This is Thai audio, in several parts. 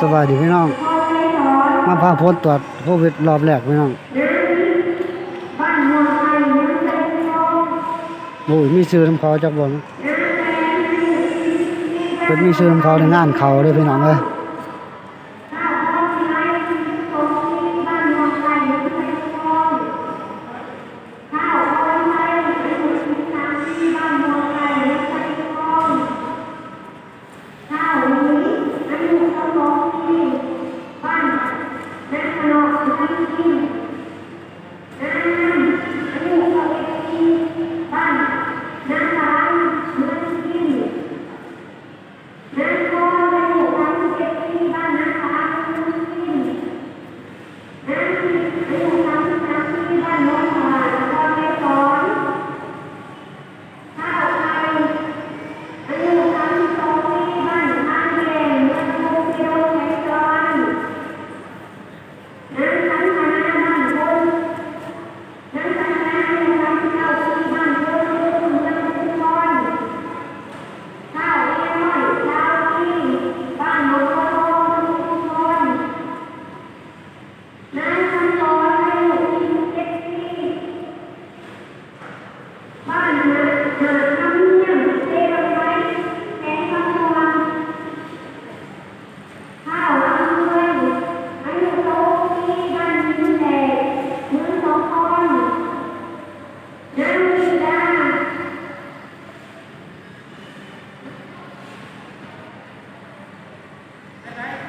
สบายดีพี่น้อง มาพาพ้นตรวจโควิดรอบแรกพี่น้องโอ้ยมีซื้อน้ำเขาจากบนเป็นมีซื้อน้ำเขาในงานเขาเลยพี่น้องเลย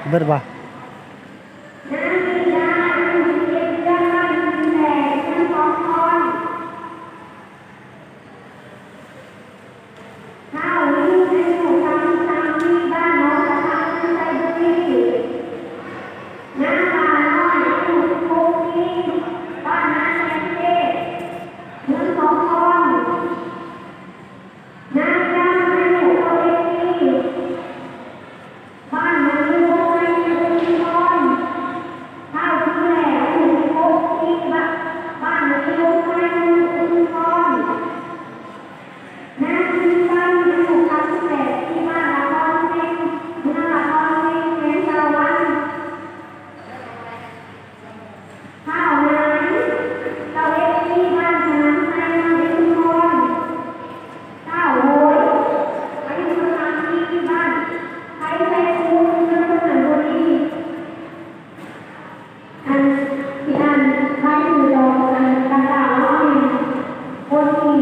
बरं बा.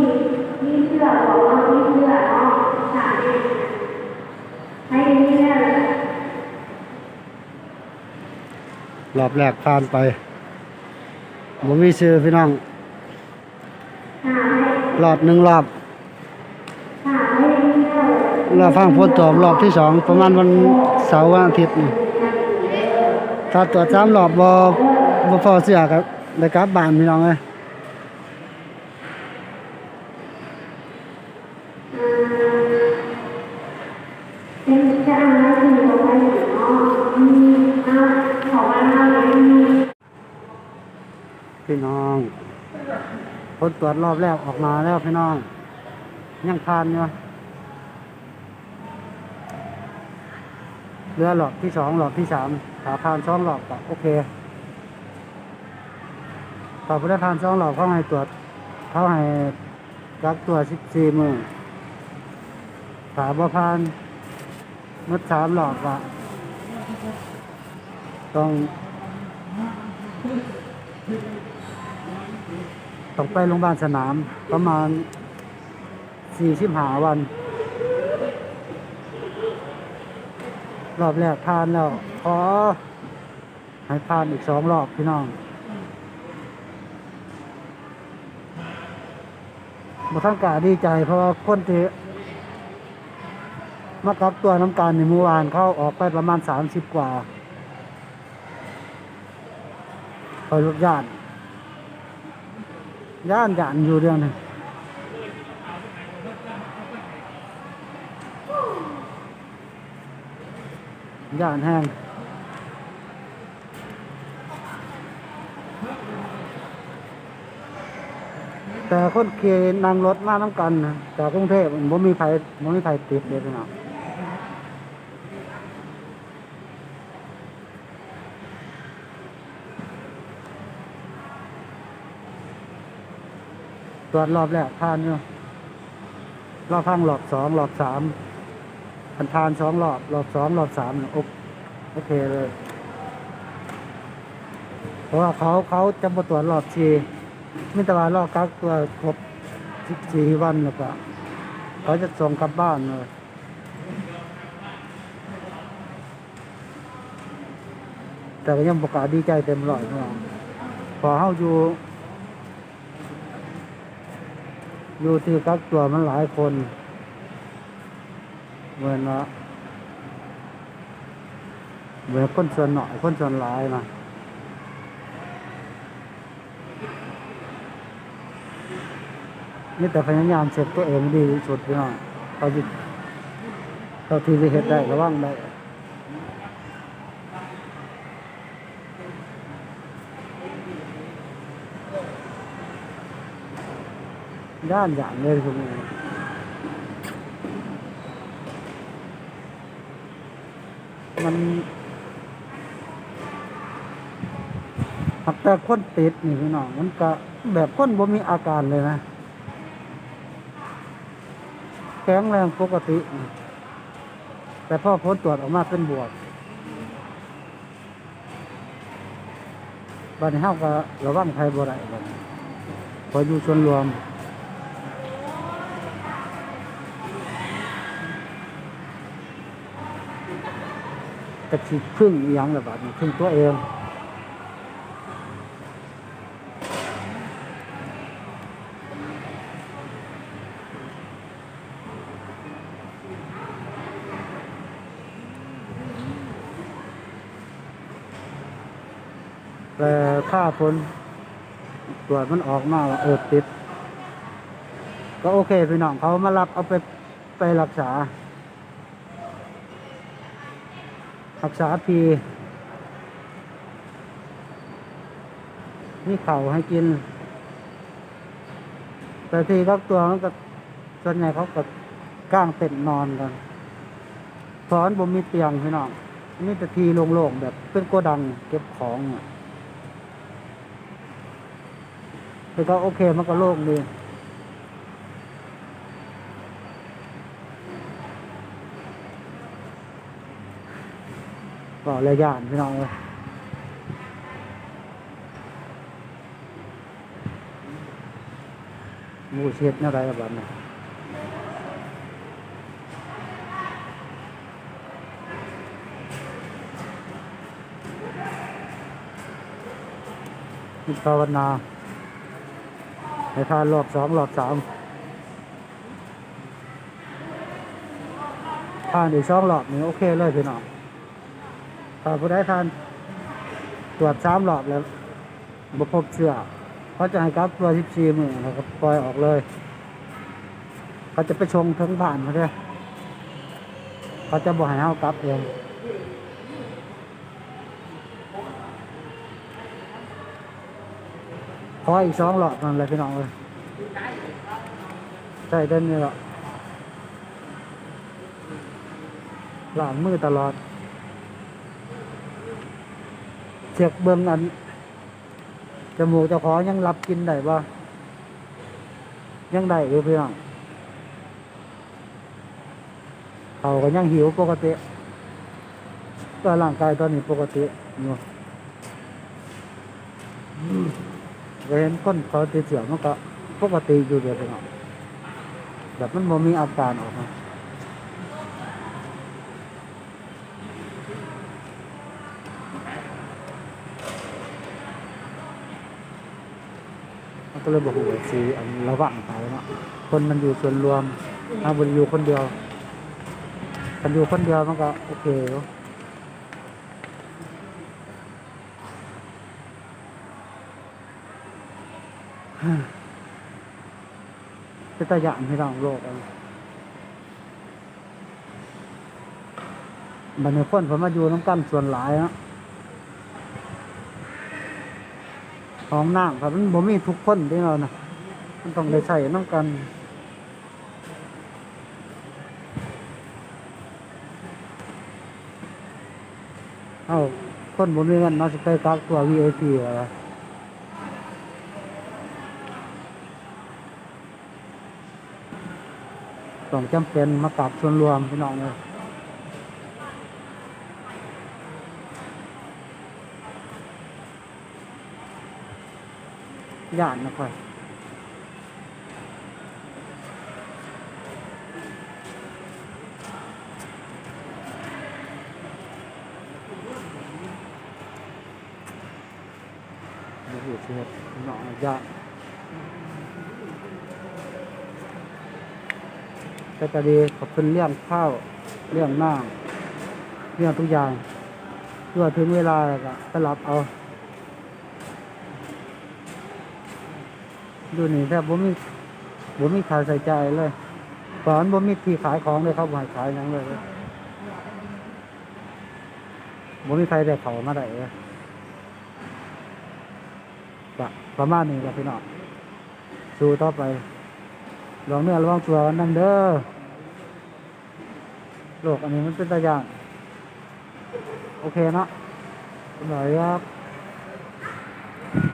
เบิดบ่รอบแรกผ่านไปผมมีซื้อพี่น้อง รอบหนึ่งรอบรอบฟังพ้นตอบรอบที่สองประมาณวันเสาร์วันอาทิตย์ถ้าตรวจสามรอบบอบพอเสียครับได้กลับบ้านพี่น้องเลย พี่น้องผลตรวจรอบแรกออกมาแล้วพี่น้อง ยังทานอยู่เหลือหลอดที่สองหลอดที่สามถ้าผ่านสองหลอดก็โอเคถ้าไม่ได้ผ่านสองหลอดเขาให้ตรวจเขาให้กักตัวสิบสี่มือถ้าบ่ผ่านมัดสามหลอดก็ต้อง ต้องไปโรงพยาบาลสนามประมาณสี่สิบหาวัน รอบแรกผ่านแล้ว ขอ ให้ผ่านอีกสองรอบพี่น้องมาทั้งกาดีใจ เพราะว่าคนที่มากับตัวน้ำการในเมื่อวานเขาออกไปประมาณสามสิบกว่าคอยรถญาติ ย่านย่านอยู่เรื่องหนึงย่านแห้งแต่คนเคนั่งรถมาน้ำกันนะจากกรุงเทพมันบ่มีไผบ่มีไผติดเลยน้อ ตรวจรอบแรกผ่านอยู่รอบข้างรอบสองรอบสามพันผ่านสองรอบรอบสองรอบสามเนี่ยโอเคเลย เพราะว่าเขาเขาจะมาตรวจรอบชีมิตรวารอบกักตัวครบสิบสี่วันแล้วก็เขาจะส่งกลับบ้านเลยแต่ก็ยังประกาศดีใจเต็มร้อยเนาะพอเข้าอยู่ อยู่ที่กักตัวมันหลายคนเหมือนว่าเหมือนคนส่วนหน่อยคนส่วนหลายนะนี่แต่พยายามเสร็จตัวเองดีสุดพี่น้องเขาจิตเขาที่จะเห็ดได้ระวังได้ ด้านอย่างเลยคุณมันหักแต่คนติดนี่พี่น้องมันก็แบบคนบ่มีอาการเลยนะ แข็งแรงปกติ แต่พ่อผลตรวจออกมาเป็นบวกบัดนี้เฮาก็ระวังภัยบ่ได้บัดนี้พออยู่ส่วนรวม กระชิดพึ่งอหยังระบาดนี้พึ่งตัวเองแต่ถ้าผลตรวจมันออกมาว่าเออติด ก็โอเคพี่น้องเขามารับเอาไปไปรักษา รักษาพีนี่เข่าให้กิน แต่ทีก็ตัวมันก็ส่วนใหญ่เขาก็ก้างเต็นนอนกันเพราะอันผมมีเตียงพี่น้องนี่แต่ทีโล่งๆแบบเป็นโกดังเก็บของอะแต่ก็โอเคมันก็โล่งดี ก็ระยะพี่น้องเลยมูเช็ดเนี่ยอะไรแบบนี้มีภาวนาในทานรอบสองรอบสามทานอีกสองรอบนี่โอเคเลยพี่น้อง ถ้าผู้ได้ทานตรวจสามรอบแล้วบ่พบเชื้อเขาจะให้กลับตัว14มื้อแล้วก็ปล่อยออกเลย เขาจะไปชงถึงบ้านเขาเด้อเขาจะบ่ให้เฮากลับเองขออีกสองรอบนั่นเลยพี่น้องเลยใช่เดินนี่หละล้างมือตลอด เช็คเบื้องอันจมูกเจ้าของยังรับกินได้บ่ยังได้อยู่พี่องเขาก็ยังหิวปกติก็ร่างกายตอนนี้ปกติอยู่อืมก็เห็นคนเขาติดเชื้อมันก็ปกติอยู่เดียวพี่น้องแบบมันบ่มีอาการออกมา มันก็เลยบอกว่าสีอันระหว่างไปเนาะคนมันอยู่ส่วนรวมเอาบริอยู่คนเดียวกันอยู่คนเดียวมันก็โอเคอยู่ฮ่าเป็นตาหยานที่เราโลกอันบันในคนผมมาอยู่น้ำกันส่วนหลายเนาะ ของน้ำครับมันบ่มีทุกคนที่เรานะมันต้องได้ใช้น้ำกันเอาคนบ่มีกันน่าจะไปกักตัว VIP อะไรต้องจำเป็นมาปรับส่วนรวมพี่น้องเลย ย่านนะค่อยดูสิเสียพี่น้องย่านก็จะดีขอบคุณเรื่องข้าวเรื่องน้ำเรื่องทุกอย่างเพื่อถึงเวลาแล้วก็สลับเอา ดูนี่แทบบ่มีบ่มีขายใส่ใจเลยตอนบ่มีที่ขายของเลยเขาบ่ให้ขายหยังเลยบ่มีใครได้เขามาได้เลยประมาณนี้แหละพี่น้องสู้ต่อไปลองเนื้อระวังตัวกันนั่นเด้อโรคอันนี้มันเป็นตาย่านโอเคเนาะหน่อยครับ